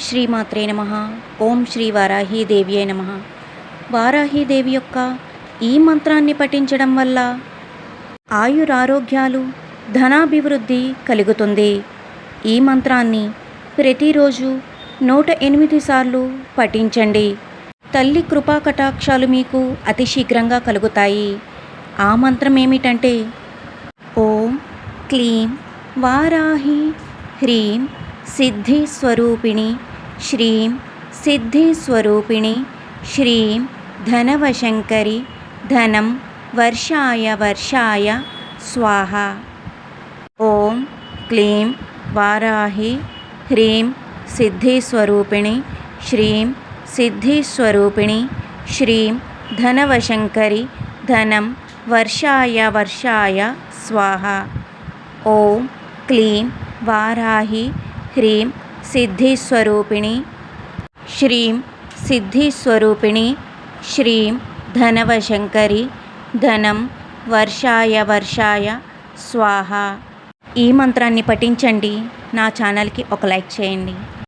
శ్రీమాత్రే నమ. ఓం శ్రీ వారాహీదేవి నమ. వారాహీదేవి యొక్క ఈ మంత్రాన్ని పఠించడం వల్ల ఆయురారోగ్యాలు ధనాభివృద్ధి కలుగుతుంది. ఈ మంత్రాన్ని ప్రతిరోజు నూట ఎనిమిది సార్లు పఠించండి. తల్లి కృపా కటాక్షాలు మీకు అతి శీఘ్రంగా కలుగుతాయి. ఆ మంత్రం ఏమిటంటే ఓం క్లీం వారాహి హ్రీం సిద్ధి స్వరూపిణి శ్రీం సిద్ధిస్వరూపిణి శ్రీం ధనవశంకరి ధనం వర్షాయ వర్షాయ స్వాహ. ఓం క్లీం వారాహి హ్రీం సిద్ధిస్వరూపిణి శ్రీం సిద్ధిస్వరూపిణి శ్రీం ధనవశంకరి ధనం వర్షాయ వర్షాయ స్వాహ. ఓం క్లీం వారాహి హ్రీం సిద్ధిస్వరూపిణి. శ్రీం సిద్ధిస్వరూపిణి. శ్రీం ధనవశంకరి. ధనం వర్షాయ వర్షాయ. స్వాహ. ఈ మంత్రాన్ని పఠించండి. నా ఛానల్కి ఒక లైక్ చేయండి.